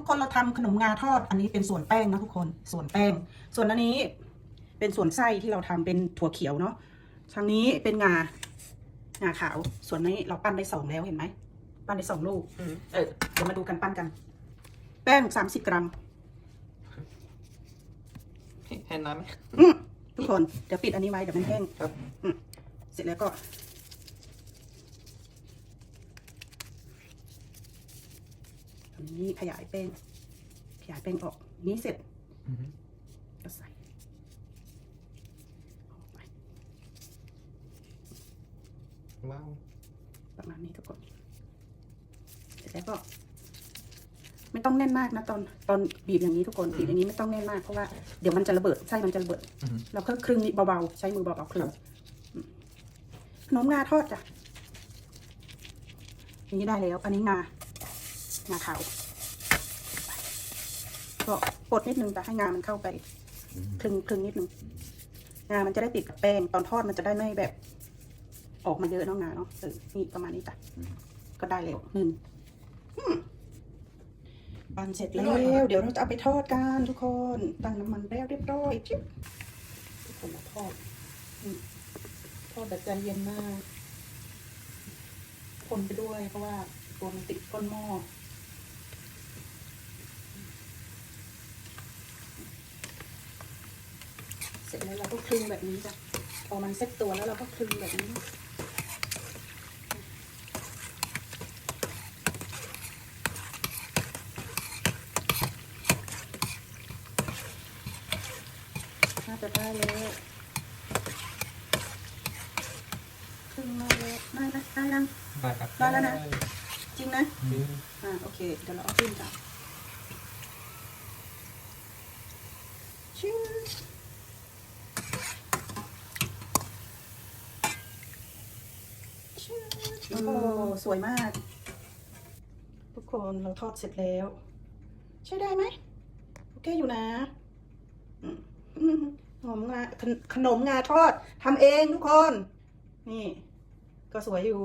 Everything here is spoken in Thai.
ทุกคนเราทำขนมงาทอด อันนี้เป็นส่วนแป้งนะทุกคน ส่วนแป้ง ส่วนอันนี้เป็นส่วนไส้ที่เราทำเป็นถั่วเขียวเนาะทางนี้เป็นงางาขาว ส่วนนี้เราปั้นได้สองแล้วเห็นไหม ปั้นได้สองลูกอืมเออ เดี๋ยวมาดูกันปั้นกัน แป้งสามสิบกรัมเห็นน้ำไหมอืมทุกคน เดี๋ยวปิดอันนี้ไว้เดี๋ยวมันแห้งครับอืมเสร็จแล้วก็ ตรง นี้ขยายแป้ง ขยายแป้งออก นี้เสร็จอืมก็ใส่ออกไปว้าวประมาณนี้ทุกคนเสร็จแล้วก็ ไม่ต้องแน่นมากนะตอนตอนบีบอย่างนี้ทุกคนบีบอย่างนี้ไม่ต้องแน่นมากเพราะว่าเดี๋ยวมันจะระเบิดไส้มันจะระเบิดอืมเราก็ครึ่งนี้เบาๆใช้มือเบาๆครึ่งอืมขนมงาทอดจ้ะอันนี้ได้แล้ว อันนี้งา งาขาวก็ปลดนิดนึงแต่ให้งามันเข้าไปคลึงคลึงนิดนึงงามันจะได้ติดกับแป้งตอนทอดมันจะได้ไม่แบบ ออกมาเยอะเน้องงาเนาะเออนี่ประมาณนี้จ้ะก็ได้แล้วหนึ่งอืมปั่นเสร็จแล้วเดี๋ยวเราจะเอาไปทอดกันทุกคนตั้งน้ำมันแล้วเรียบร้อยจิ๊บทุกคนมาทอดอืมทอดแบบใจเย็นมาก คนไปด้วยเพราะว่าตัวมันติดก้นหม้อ เสร็จแล้วเราก็คลึงแบบนี้จ้ะพอมันเซ็ตตัวแล้วเราก็คลึงแบบนี้น่าจะได้แล้วครึ่งมาแล้วได้นะได้ยังได้ครับได้แล้วนะ จริงนะอืมอ่าโอเค เดี๋ยวเราเอาขึ้นจ้ะชิ้นชิ้น โอ้โหสวยมาก ทุกคนเราทอดเสร็จแล้ว ใช้ได้ไหมโอเคอยู่นะอืมอืมขนมงาขนขนมงาทอดทำเองทุกคน นี่ ก็สวยอยู่